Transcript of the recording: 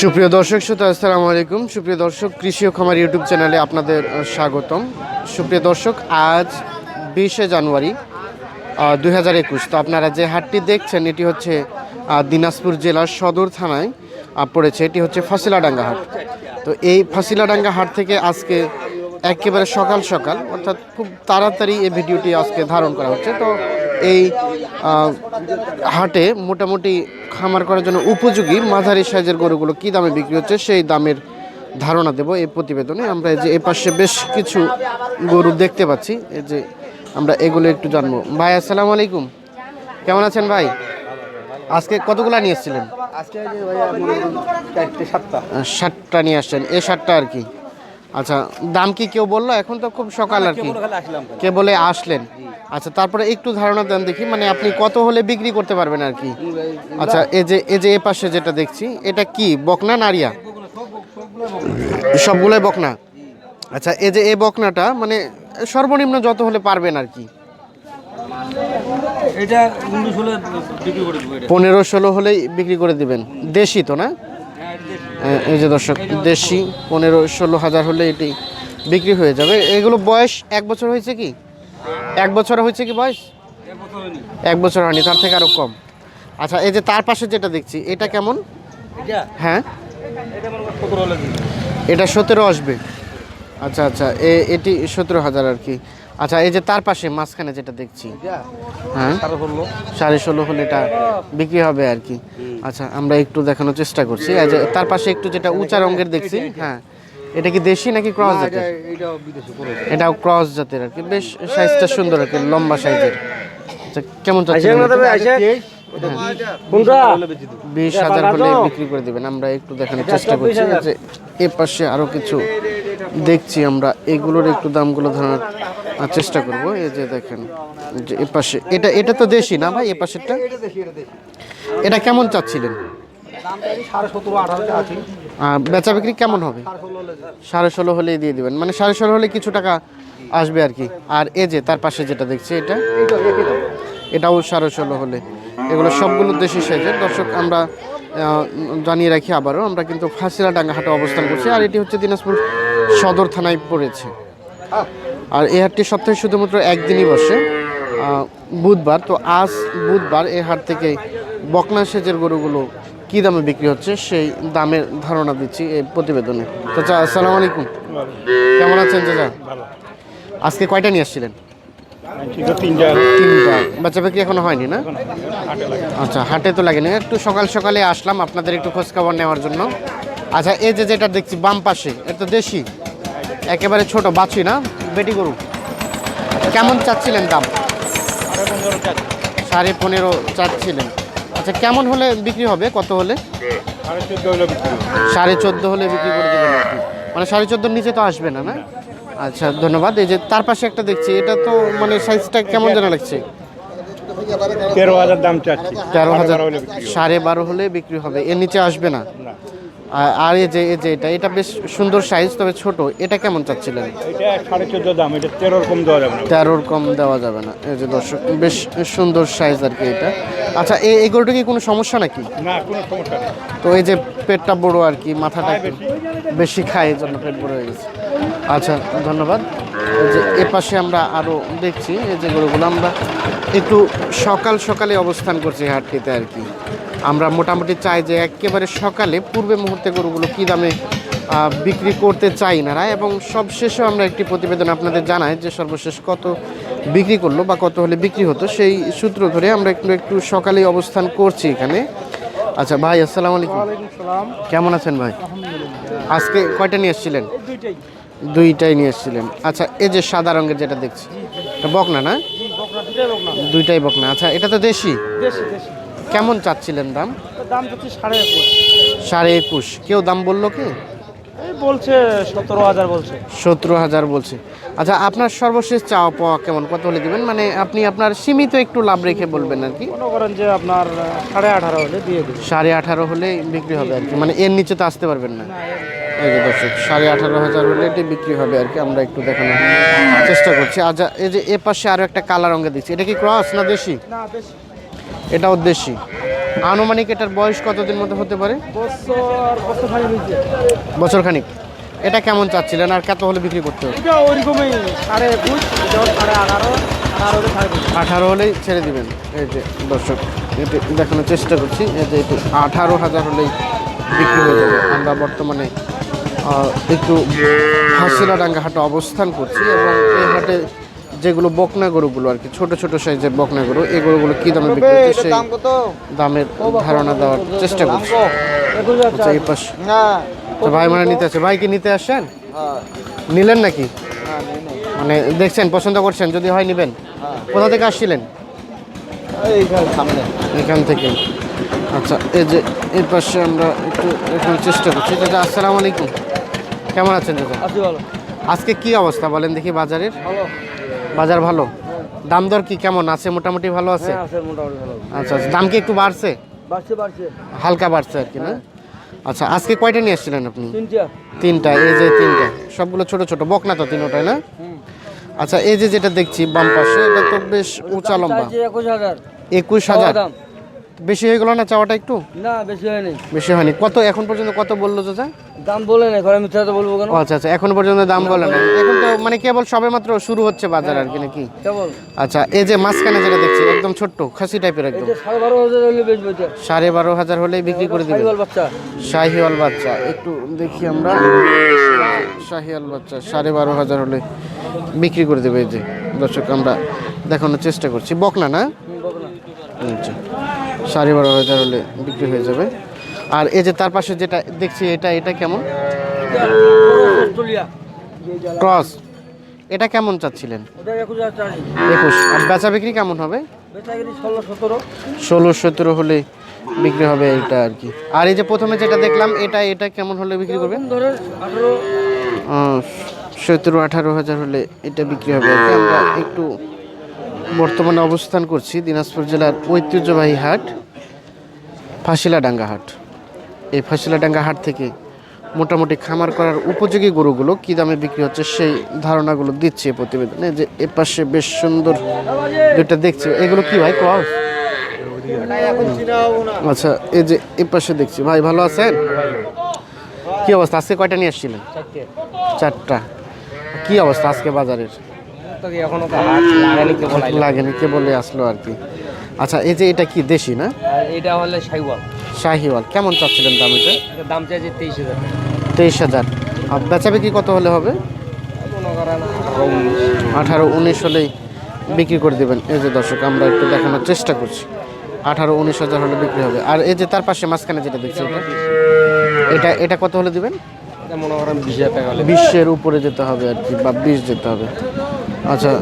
সুপ্রিয় দর্শক শ্রোতা, আসসালামু আলাইকুম। সুপ্রিয় দর্শক, কৃষি ও খামার ইউটিউব চ্যানেলে আপনাদের স্বাগতম। সুপ্রিয় দর্শক, আজ বিশে জানুয়ারি দুই হাজার একুশ। তো আপনারা যে হাটটি দেখছেন, এটি হচ্ছে দিনাজপুর জেলার সদর থানায় পড়েছে। এটি হচ্ছে ফাসিলাডাঙ্গা হাট। তো এই ফাসিলাডাঙ্গা হাট থেকে আজকে একেবারে সকাল সকাল, অর্থাৎ খুব তাড়াতাড়ি এই ভিডিওটি আজকে ধারণ করা হচ্ছে। তো এই হাটে মোটামুটি খামার করার জন্য উপযোগী মাঝারি সাইজের গরুগুলো কী দামে বিক্রি হচ্ছে সেই দামের ধারণা দেব এই প্রতিবেদনে। আমরা এই যে এ পাশে বেশ কিছু গরু দেখতে পাচ্ছি। এই যে আমরা এগুলো একটু জানব। ভাই আসসালামু আলাইকুম। কেমন আছেন ভাই? আজকে কতগুলা নিয়ে এসেছিলেন? আজকে সাতটা। নিয়ে আসছেন। এ ষাটটা আর কি? আচ্ছা দাম কি কেউ বলল? এখন তো খুব সকাল আর কি। কে বলে আসলেন। আচ্ছা তারপরে একটু ধারণা দেন দেখি মানে আপনি কত হলে বিক্রি করতে পারবেন আর কি? আচ্ছা এই যে এই যে এ পাশে যেটা দেখছি এটা কি বকনা নারিয়া সবগুলোই বকনা? আচ্ছা এই যে এই বকনাটা মানে সর্বনিম্ন যত হলে পারবেন আর কি? পনেরো ষোলো হলেই বিক্রি করে দিবেন। দেশি তো না। এ- এই যে দর্শক দেশি পনেরো ষোলো হাজার হলে এটি বিক্রি হয়ে যাবে। এগুলো বয়স এক বছর হয়েছে কি? এক বছর হয়েছে কি বয়স? এক বছর হয়নি। তার থেকে আরও কম। আচ্ছা এই যে তার পাশে যেটা দেখছি এটা কেমন? হ্যাঁ? এটা সতেরো আসবে। আচ্ছা আচ্ছা এটি সতেরো হাজার আর কি। আচ্ছা এই যে তার পাশে মাঝখানে যেটা দেখছি। হ্যাঁ? সাড়ে ষোলো। সাড়ে ষোলো হলে এটা বিক্রি হবে আর কি। আচ্ছা আমরা একটু দেখানোর চেষ্টা করছি। তার পাশে একটু যেটা উঁচা রঙের দেখছি। হ্যাঁ। এটা কি দেশি নাকি ক্রস জাতের? এটাও ক্রস জাতের আর কি। বেশ সাইজটা সুন্দর আর কি লম্বা সাইজের। আচ্ছা কেমন চাচ্ছেন? বিশ। হাজার হলে বিক্রি করে দিবেন। আমরা একটু দেখানোর চেষ্টা করছি যে এ পাশে আরও কিছু দেখছি আমরা এগুলোর একটু দামগুলো ধরার চেষ্টা করব। এই যে দেখেন যে এ পাশে এটা এটা তো দেশি না ভাই এ পাশেরটা? এটা কেমন চাচ্ছিলেন? বেচা বিক্রি কেমন হবে? সাড়ে ষোলো হলে দিয়ে দিবেন। মানে সাড়ে ষোলো হলে কিছু টাকা আসবে আর কি। আর এ যে তার পাশে যেটা দেখছি এটা? এটাও সাড়ে ষোলো হলে। এগুলো সবগুলো দেশি সাইজের। দর্শক আমরা জানিয়ে রাখি আবারও আমরা কিন্তু ফাঁসিরা ডাঙ্গা হাটে অবস্থান করছি। আর এটি হচ্ছে দিনাজপুর সদর থানায় পড়েছে। আর এই হাটটি সপ্তাহে শুধুমাত্র একদিনই বসে। বুধবার, তো আজ বুধবার এই হাট থেকে বকনা সেচের গরুগুলো কী দামে বিক্রি হচ্ছে সেই দামের ধারণা দিচ্ছি এই প্রতিবেদনে। চাচা, আসসালামু আলাইকুম। কেমন আছেন চাচা? আজকে কয়টা নিয়ে আসছিলেন? তিনটা। বাচ্চা বিক্রি এখনও হয়নি না? আচ্ছা হাটে তো লাগেনি। একটু সকাল সকালে আসলাম আপনাদের একটু খোঁজখবর নেওয়ার জন্য। আচ্ছা এই যে যেটা দেখছি বাম পাশে, এটা দেশি? একেবারে ছোট বাছুই না? বেটি গরু। কেমন চাচ্ছিলেন দাম? সাড়ে পনেরো চাচ্ছিলেন। আচ্ছা কেমন হলে বিক্রি হবে? কত হলে? সাড়ে চোদ্দ হলে বিক্রি করে দেবেন মানে সাড়ে চোদ্দোর নিচে তো আসবে না না? আচ্ছা ধন্যবাদ। এই যে তার পাশে একটা দেখছি এটা তো মানে সাইজটা কেমন যেন লাগছে? তেরো হাজার দাম চাচ্ছি। তেরো হাজার। সাড়ে বারো হলে বিক্রি হবে। এর নিচে আসবে না। আর- এই যে এই যে এটা এটা বেশ সুন্দর সাইজ তবে ছোট। এটা কেমন চাচ্ছিলেন? এটা সাড়ে চোদ্দ দাম এটা তেরোর কম দেওয়া যাবে না। তেরোর কম দেওয়া যাবে না। এই যে দর্শক বেশ সুন্দর সাইজ আর কি এটা। আচ্ছা এই গরুটা কি কোনো সমস্যা নাকি? না কোনো সমস্যা নেই। তো এই যে পেটটা বড় আর কি মাথাটা বেশি। খায় এই জন্য পেট বড় হয়ে গেছে। আচ্ছা ধন্যবাদ। যে এ পাশে আমরা আরও দেখছি এই যে গরুগুলো আমরা একটু সকাল সকালে অবস্থান করছি হাটটিতে আর কি। আমরা মোটামুটি চাই যে একেবারে সকালে পূর্বে মুহূর্তে গরুগুলো কী দামে বিক্রি করতে চাই না এবং সবশেষে আমরা একটি প্রতিবেদন আপনাদের জানাই যে সর্বশেষ কত বিক্রি করল বা কত হলে বিক্রি হতো সেই সূত্র ধরে আমরা একটু একটু সকালেই অবস্থান করছি এখানে। আচ্ছা ভাই আসসালামু আলাইকুম। কেমন আছেন ভাই? আজকে কয়টা নিয়ে এসেছিলেন? দুইটাই। নিয়ে এসেছিলেন। আচ্ছা এই যে সাদা রঙের যেটা দেখছি এটা বকনা না? দুইটাই বকনা। আচ্ছা এটা তো দেশি। কেমন চাচ্ছিলেন দাম? দাম হচ্ছে সাড়ে একুশ। সাড়ে একুশ। কেউ দাম বলল কি? বলছে সতেরো হাজার বলছে। সতেরো হাজার বলছে। আচ্ছা আপনার সর্বশেষ চাওয়া পাওয়া কেমন? কত হলে দিবেন? মানে আপনি আপনার সীমিত একটু লাভ রেখে বলবেন আর কি। মনে করেন যে আপনার সাড়ে আঠারো হলে দিয়ে দেবে সাড়ে আঠারো হলে বিক্রি হবে আর কি। মানে এর নিচে তো আসতে পারবেন না। এই যে দর্শক সাড়ে আঠারো হাজার হলে এটি বিক্রি হবে আর কি। আমরা একটু দেখানোর চেষ্টা করছি। আচ্ছা এই যে এ পাশে আরও একটা কালা রঙের দিচ্ছি এটা কি ক্রস না দেশি? না বেশি এটাও দেশি। আনুমানিক এটার বয়স কতদিন মতো হতে পারে? বছর বছর খানি বছর খানিক এটা কেমন চাচ্ছিলেন আর কত হলে বিক্রি করতে হবে? এটা এটা আঠারো হলেই ছেড়ে দিবেন। এই যে দর্শক এটি দেখানোর চেষ্টা করছি, এই যে এটি আঠারো হাজার হলেই বিক্রি হয়ে যাবে। আমরা বর্তমানে একটু হাসিলাডাঙ্গা হাটে অবস্থান করছি এবং এই হাটে যেগুলো বকনা গরুগুলো আর কি ছোট ছোট সাইজের বকনা গরু এই গরুগুলো কী দামে বিক্রি হচ্ছে সেই দামের ধারণা দেওয়ার চেষ্টা করছি। আচ্ছা এই পাশে। তো ভাই মানে নিতে আসে ভাই কি নিতে আসেন নিলেন নাকি? মানে দেখছেন পছন্দ করছেন যদি হয় নেবেন। কোথা থেকে আসছিলেন? এখান থেকে। আচ্ছা এই যে এর পাশে আমরা একটু দেখানোর চেষ্টা করছি। দাদা আসসালামু আলাইকুম। কেমন আছেন দাদা আজকে কি অবস্থা বলেন দেখি বাজারের। বাজার ভালো? দাম দর কি কেমন? আছে মোটামুটি ভালো আছে? হ্যাঁ আচ্ছা আচ্ছা দাম কি একটু বাড়ছে? হালকা বাড়ছে আর কি না? আচ্ছা আজকে কয়টা নিয়ে আসছিলেন আপনি? তিনটা। এই যে তিনটা। সবগুলো ছোট ছোট। বকনা তো তিনোটাই না? আচ্ছা এই যে যেটা দেখছি বাম পাশে এটা তো বেশ উঁচা লম্বা। একুশ হাজার। একুশ হাজার? দাম। বেশি হয়ে গেল না চাওয়াটা একটু? না বেশি হয়নি। বেশি হয়নি। কত এখন পর্যন্ত কত বলল চাচা? দাম বলে না ঘরে মিথ্যা তো বলব কেন? আচ্ছা আচ্ছা এখন পর্যন্ত দাম বলে না এখন তো মানে কেবল সবে মাত্র শুরু হচ্ছে বাজার আর কি নাকি? কেবল। আচ্ছা এই যে মাঝখানে যেটা দেখছি একদম ছোট্ট খাসি টাইপের একদম। সাড়ে বারো হাজার হলে বেচবো সাড়ে বারো হাজার হলেই বিক্রি করে বাচ্চা। শাহিওয়াল বাচ্চা একটু দেখি আমরা। শাহিওয়াল বাচ্চা সাড়ে বারো হাজার হলে বিক্রি করে দেবে এই যে। দর্শক আমরা দেখানোর চেষ্টা করছি। বকনা না। আচ্ছা। সাড়ে বারো হাজার হলে বিক্রি হয়ে যাবে। আর এই যে তার পাশে যেটা দেখছি, এটা এটা কেমন? ক্রস এটা কেমন চাচ্ছিলেন? একুশ। আর বেচা বিক্রি কেমন হবে? ষোলো, সতেরো হলে বিক্রি হবে এটা আর কি। আর এই যে প্রথমে যেটা দেখলাম, এটা এটা কেমন হলে বিক্রি করবে? এরকম ধরেন আঠারো সতেরো, আঠারো হাজার হলে এটা বিক্রি হবে আমরা একটু বর্তমানে অবস্থান করছি দিনাজপুর জেলার ঐতিহ্যবাহী হাট ফাঁসিলাডাঙ্গা হাট এই ফাঁসিলাডাঙ্গা হাট থেকে মোটামুটি খামার করার উপযোগী গরুগুলো কী দামে বিক্রি হচ্ছে সেই ধারণাগুলো দিচ্ছে প্রতিবেদনে যে এ পাশে বেশ সুন্দর দুইটা দেখছি। এগুলো কি ভাই ক্রস আচ্ছা এই যে এ পাশে দেখছি। ভাই, ভালো আছেন? কি অবস্থা? আজকে কয়টা নিয়ে আসছিলেন? চারটা। কি অবস্থা আজকে বাজারের? লাগানি লাগেনি কে বলে আসলো আর কি। আচ্ছা এই যে এটা কি দেশি না? আর এটা হলে সাইওয়াল শাহিওয়াল কেমন চাচ্ছিলেন দাম এটা? দাম চাইছে তেইশ হাজার তেইশ হাজার। আর বেচা বিক্রি কত হলে হবে? আঠারো উনিশ। হলেই বিক্রি করে দেবেন। এই যে দর্শক আমরা একটু দেখানোর চেষ্টা করছি। আঠারো উনিশ হাজার হলে বিক্রি হবে। আর এই যে তার পাশে মাঝখানে যেটা দেখছি এটা এটা কত হলে দিবেন? বিশের উপরে যেতে হবে আর কি বা বিশ যেতে হবে। আচ্ছা।